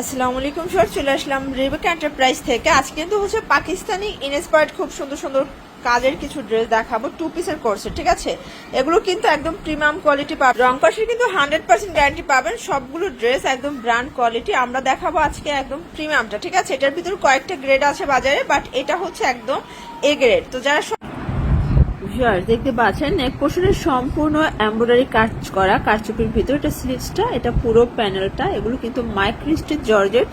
আসসালামু আলাইকুম স্যার, চলে আসলাম রেবেক এন্টারপ্রাইজ থেকে। আজকে কিন্তু হচ্ছে পাকিস্তানি ইনস্পায়ার্ড খুব সুন্দর সুন্দর কাজের কিছু ড্রেস দেখাবো টু পিসের কোর্সে ঠিক আছে? এগুলো কিন্তু একদম প্রিমিয়াম কোয়ালিটি পাবেন রং কষের কিন্তু হান্ড্রেড পার্সেন্ট গ্যারান্টি পাবেন, সবগুলো ড্রেস একদম ব্র্যান্ড কোয়ালিটি আমরা দেখাবো আজকে একদম প্রিমিয়ামটা ঠিক আছে? এটার ভিতর কয়েকটা গ্রেড আছে বাজারে বাট এটা হচ্ছে একদম এ গ্রেড তো যারা ভিউয়ার্স দেখতে পাচ্ছেন নেক পোর্শনের সম্পূর্ণ এমব্রয়ডারি কাজ করা কারচুপির ভিতর। এটা স্লিভসটা এটা পুরো প্যানেলটা এগুলো কিন্তু মাইক্রিস্টের জর্জেট।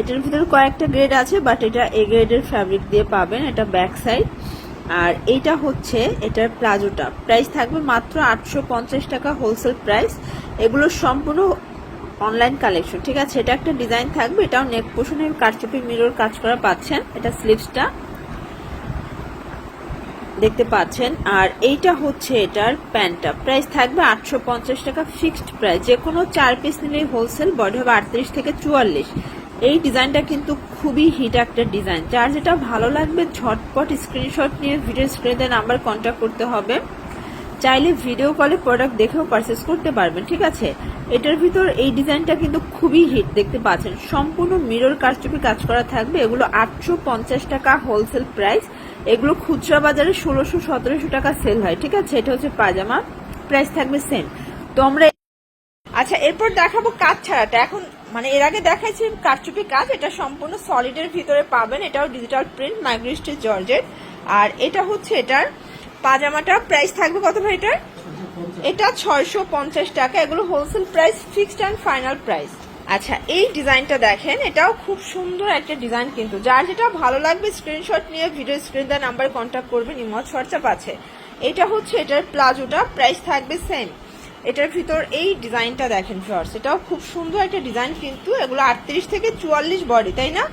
এটার ভিতরে কয়েকটা গ্রেড আছে বাট এটা এ গ্রেডের ফ্যাব্রিক দিয়ে পাবেন, এটা ব্যাক সাইড আর এইটা হচ্ছে এটার প্লাজোটা। প্রাইস থাকবে মাত্র আটশো পঞ্চাশ টাকা হোলসেল প্রাইস এগুলো সম্পূর্ণ অনলাইন কালেকশন ঠিক আছে? এটা একটা ডিজাইন থাকবে, এটাও নেক পোর্শনের কারচুপি মিরর কাজ করা পাচ্ছেন, এটা স্লিভসটা দেখতে পাচ্ছেন। আর এইটা হচ্ছে এটার প্যান্টটা। প্রাইস থাকবে আটশো পঞ্চাশ টাকা, ফিক্সড প্রাইস। যে কোনো চার পিস নিলেই হোলসেল বডি হবে আটত্রিশ থেকে চুয়াল্লিশ। এই ডিজাইনটা কিন্তু খুবই হিট একটা ডিজাইন। যার যেটা ভালো লাগবে, ঝটপট স্ক্রিনশট নিয়ে ভিডিও স্ক্রিনে নাম্বার কন্ট্যাক্ট করতে হবে। চাইলে ভিডিও কলে প্রোডাক্ট দেখেও পারচেস করতে পারবেন, ঠিক আছে? এটার ভিতর এই ডিজাইনটা কিন্তু খুবই হিট দেখতে পাচ্ছেন। সম্পূর্ণ মিরর কারচুপি কাজ করা থাকবে। এগুলো আটশো পঞ্চাশ টাকা হোলসেল প্রাইস এগুলো খুচরা বাজারে ষোলোশো, সতেরোশো টাকা সেল হয়, ঠিক আছে? এটা হচ্ছে পাজামা প্রাইস থাকবে সেম তো আমরা আচ্ছা এরপর দেখাবো কাজ ছাড়াটা। এখন মানে এর আগে দেখাইছি কারচুপি কাজ, এটা সম্পূর্ণ সলিডের ভিতরে পাবেন। এটাও ডিজিটাল প্রিন্ট মাইগ্রিস্টের জর্জেট আর এটা হচ্ছে এটার পাজামাটা প্রাইস থাকবে কত ভাই এটার? এটা ছয়শো পঞ্চাশ টাকা। এগুলো wholesale price fixed and final price আচ্ছা এই ডিজাইনটা দেখেন, এটাও খুব সুন্দর একটা ডিজাইন কিন্তু। যার যেটা ভালো লাগবে স্ক্রিনশট নিয়ে ভিডিও স্ক্রিন দেওয়ার নাম্বার কন্ট্যাক্ট করবেন ইমজ হোয়াটসঅ্যাপ আছে। এটা হচ্ছে এটার প্লাজোটা প্রাইস থাকবে সেম এটার ভিতর এই ডিজাইনটা দেখেন ফ্লোয়ার্স এটাও খুব সুন্দর একটা ডিজাইন কিন্তু, এগুলো আটত্রিশ থেকে চুয়াল্লিশ বডি তাই না?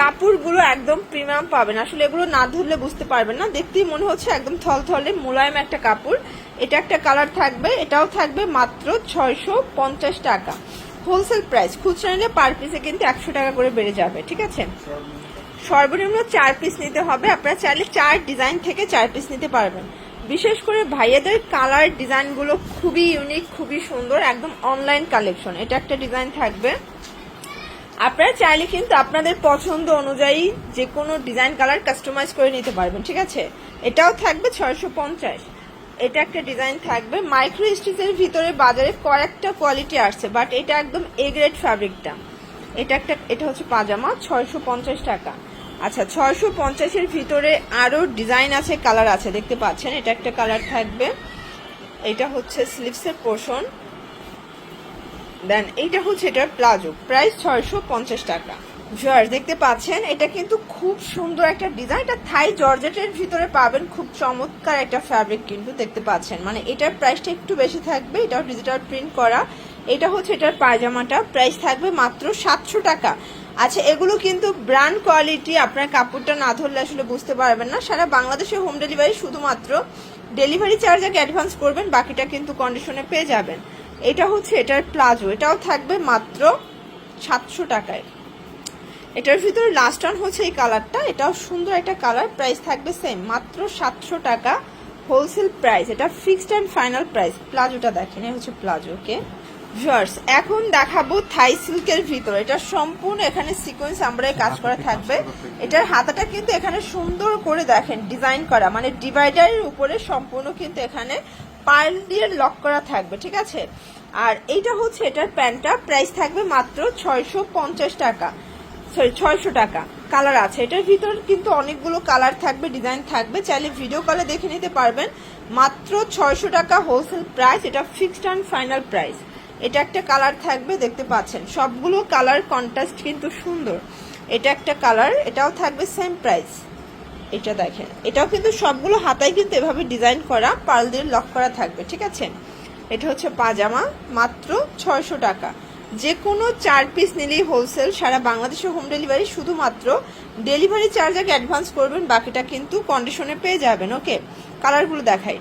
কাপড়গুলো একদম প্রিমিয়াম পাবেন। আসলে এগুলো না ধরলে বুঝতে পারবেন না। দেখতেই মনে হচ্ছে একদম থলথলে, মোলায়েম একটা কাপড়। এটা একটা কালার থাকবে, এটাও থাকবে মাত্র ছয়শো পঞ্চাশ টাকা। হোলসেল প্রাইস খুচরা নিলে পার পিসে কিন্তু একশো টাকা করে বেড়ে যাবে, ঠিক আছে? সর্বনিম্ন চার পিস নিতে হবে, আপনারা চাইলে চার ডিজাইন থেকে চার পিস নিতে পারবেন। বিশেষ করে ভাইয়াদের কালার ডিজাইনগুলো খুবই ইউনিক, খুবই সুন্দর, একদম অনলাইন কালেকশন, এটা একটা ডিজাইন থাকবে। আপনারা চাইলে কিন্তু আপনাদের পছন্দ অনুযায়ী যে কোনো ডিজাইন কালার কাস্টমাইজ করে নিতে পারবেন, ঠিক আছে? এটাও থাকবে ছয়শো পঞ্চাশ। এটা একটা ডিজাইন থাকবে। মাইক্রো স্টিচের ভিতরে বাজারে কয়েকটা কোয়ালিটি আসছে বাট এটা একদম এ গ্রেড ফ্যাব্রিকটা এটা একটা, এটা হচ্ছে পাজামা, ছয়শো পঞ্চাশ টাকা। আচ্ছা ছয়শো পঞ্চাশের ভিতরে আরও ডিজাইন আছে, কালার আছে, দেখতে পাচ্ছেন? এটা একটা কালার থাকবে। এটা হচ্ছে স্লিভসের পোর্শন দেন এইটা হচ্ছে এটার প্লাজো। প্রাইস ছয়শো পঞ্চাশ টাকা। জর্জ দেখতে পাচ্ছেন, এটা কিন্তু খুব সুন্দর একটা ডিজাইন। এটা থাই জর্জেটের ভিতরে পাবেন খুব চমৎকার একটা ফ্যাব্রিক কিন্তু দেখতে পাচ্ছেন। মানে এটার প্রাইসটা একটু বেশি থাকবে, এটাও ডিজিটাল প্রিন্ট করা। এটা হচ্ছে এটার পায়জামাটা প্রাইস থাকবে মাত্র সাতশো টাকা। আচ্ছা এগুলো কিন্তু ব্র্যান্ড কোয়ালিটি আপনার কাপড়টা না ধরলে আসলে বুঝতে পারবেন না। সারা বাংলাদেশে হোম ডেলিভারি শুধুমাত্র ডেলিভারি চার্জ আগে অ্যাডভান্স করবেন, বাকিটা কিন্তু কন্ডিশনে পেয়ে যাবেন। এটা হচ্ছে এটার প্লাজো, এটাও থাকবে মাত্র সাতশো টাকায়। এটার ভিতরে লাস্ট অন হচ্ছে এই কালারটা এটাও সুন্দর একটা কালার প্রাইস থাকবে সেম মাত্র সাতশো টাকা হোলসেল প্রাইস এটা ফিক্সড অ্যান্ড ফাইনাল প্রাইস প্লাজোটা দেখেন এই হচ্ছে প্লাজো ওকে ভিউয়ার্স এখন দেখাবো থাই সিল্কের ভিতর। এটা সম্পূর্ণ এখানে সিকোয়েন্স আমরা কাজ করা থাকবে। এটার হাতাটা কিন্তু এখানে সুন্দর করে দেখেন ডিজাইন করা। মানে ডিভাইডারের উপরে সম্পূর্ণ কিন্তু এখানে পার্ল দিয়ে লক করা থাকবে ঠিক আছে? আর এইটা হচ্ছে এটার প্যান্টটা। প্রাইস থাকবে মাত্র ছয়শো পঞ্চাশ টাকা। সরি ছয়শো টাকা। কালার আছে। এটার ভিতর কিন্তু অনেকগুলো কালার থাকবে ডিজাইন থাকবে। চাইলে ভিডিও কলে দেখে নিতে পারবেন। মাত্র ছয়শো টাকা হোলসেল প্রাইস এটা ফিক্সড অ্যান্ড ফাইনাল প্রাইস এটা একটা কালার থাকবে, দেখতে পাচ্ছেন। সবগুলো কালার কন্ট্রাস্ট কিন্তু সুন্দর। এটা একটা কালার এটাও থাকবে সেম প্রাইস এটা দেখেন। এটাও কিন্তু সবগুলো হাতায় কিন্তু এভাবে ডিজাইন করা পার্ল দিয়ে লক করা থাকবে, ঠিক আছে? এটা হচ্ছে পাজামা, মাত্র ছয়শো টাকা। যে কোনো চার পিস নিলেই হোলসেল সারা বাংলাদেশে হোম ডেলিভারি শুধুমাত্র ডেলিভারি চার্জ আগে অ্যাডভান্স করবেন, বাকিটা কিন্তু কন্ডিশনে পেয়ে যাবেন ওকে কালারগুলো দেখাই।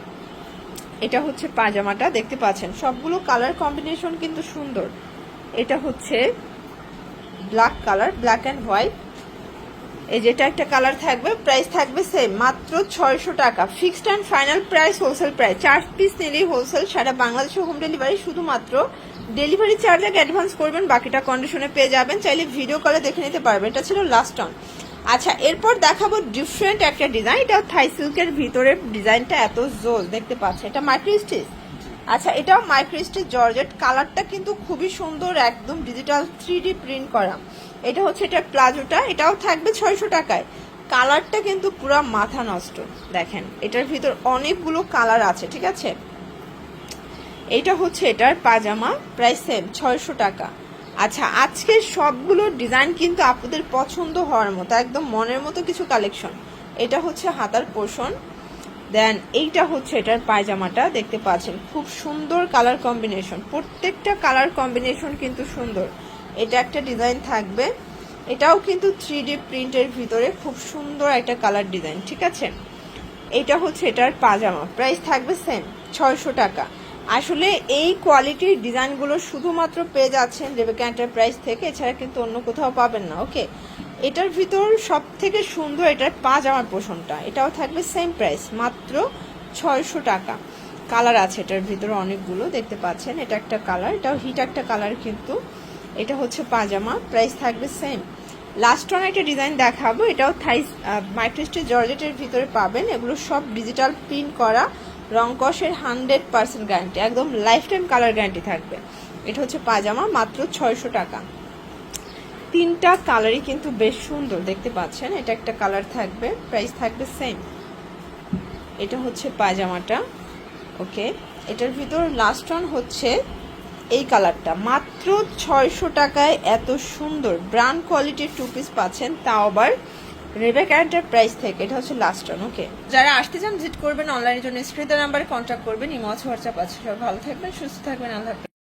এটা হচ্ছে পাজামাটা দেখতে পাচ্ছেন? সবগুলো কালার কম্বিনেশন কিন্তু সুন্দর। এটা হচ্ছে black colour black and white এই যেটা একটা কালার থাকবে প্রাইস থাকবে সেম মাত্র ছয়শো টাকা। Fixed and final price wholesale price চার পিস নিলেই হোলসেল সারা বাংলাদেশে হোম ডেলিভারি শুধুমাত্র ডেলিভারি চার্জ আগে অ্যাডভান্স করবেন, বাকিটা কন্ডিশনে পেয়ে যাবেন। চাইলে ভিডিও কলে দেখে নিতে পারবেন। এটা ছিল লাস্ট অন আচ্ছা এরপর দেখাবো ডিফারেন্ট একটা ডিজাইন এটা থাই সিল্কের ভিতরে ডিজাইনটা এত জোল, দেখতে পাচ্ছে এটা মাইক্রো স্টিচ আচ্ছা এটাও মাইক্রো স্টিচ জর্জেট কালারটা কিন্তু খুবই সুন্দর, একদম ডিজিটাল থ্রি প্রিন্ট করা। এটা হচ্ছে এটা প্লাজোটা। এটাও থাকবে ছয়শো টাকায়। কালারটা কিন্তু পুরো মাথা নষ্ট। দেখেন, এটার ভিতর অনেকগুলো কালার আছে, ঠিক আছে? এইটা হচ্ছে এটার পাজামা, প্রাইস সেম, ছয়শো টাকা। আচ্ছা আজকের সবগুলো ডিজাইন কিন্তু আপনাদের পছন্দ হওয়ার মতো, একদম মনের মতো কিছু কালেকশন। এটা হচ্ছে হাতার পোষণ, দেন এইটা হচ্ছে এটার পায়জামাটা, দেখতে পাচ্ছেন, খুব সুন্দর কালার কম্বিনেশন, প্রত্যেকটা কালার কম্বিনেশন কিন্তু সুন্দর। এটা একটা ডিজাইন থাকবে, এটাও কিন্তু থ্রি ডি প্রিন্টের ভিতরে খুব সুন্দর একটা কালার ডিজাইন, ঠিক আছে? এটা হচ্ছে এটার পাজামা প্রাইস থাকবে সেম, ছয়শো টাকা। আসলে এই কোয়ালিটির ডিজাইনগুলো শুধুমাত্র পেয়ে যাচ্ছেন রেবেকা এন্টারপ্রাইজ থেকে, এছাড়া কিন্তু অন্য কোথাও পাবেন না। ওকে, এটার ভিতর সব থেকে সুন্দর এটার পাজামার পোষণটা, এটাও থাকবে সেম প্রাইস মাত্র ছয়শো টাকা। কালার আছে এটার ভিতরে অনেকগুলো, দেখতে পাচ্ছেন, এটা একটা কালার, এটাও হিট একটা কালার কিন্তু। এটা হচ্ছে পাজামা প্রাইস থাকবে সেম লাস্ট অন একটা ডিজাইন দেখাবো, এটাও থাই মাইক্রোস্টের জর্জেটের ভিতরে পাবেন, এগুলো সব ডিজিটাল প্রিন্ট করা। রং কষের হান্ড্রেড পার্সেন্ট গ্যারান্টি, একদম লাইফ টাইম কালার গ্যারান্টি থাকবে। এটা হচ্ছে পাজামা, মাত্র ছয়শো টাকা। তিনটা কালারই কিন্তু বেশ সুন্দর, দেখতে পাচ্ছেন? এটা একটা কালার থাকবে প্রাইস থাকবে সেম এটা হচ্ছে পাজামাটা, ওকে? এটার ভিতর লাস্ট অন হচ্ছে এই কালারটা মাত্র ছয়শো টাকায় এত সুন্দর ব্রান্ড কোয়ালিটির টু পিস পাচ্ছেন, তাও আবার রেবেক প্রাইস থেকে, এটা হচ্ছে লাস্ট রান ওকে যারা আসতে চান ভিজিট করবেন অনলাইনের জন্য স্ক্রিনের নাম্বারে কন্ট্যাক্ট করবেন ইমজ হোয়াটসঅ্যাপ আছে সব ভালো থাকবেন, সুস্থ থাকবেন, আল্লাহ।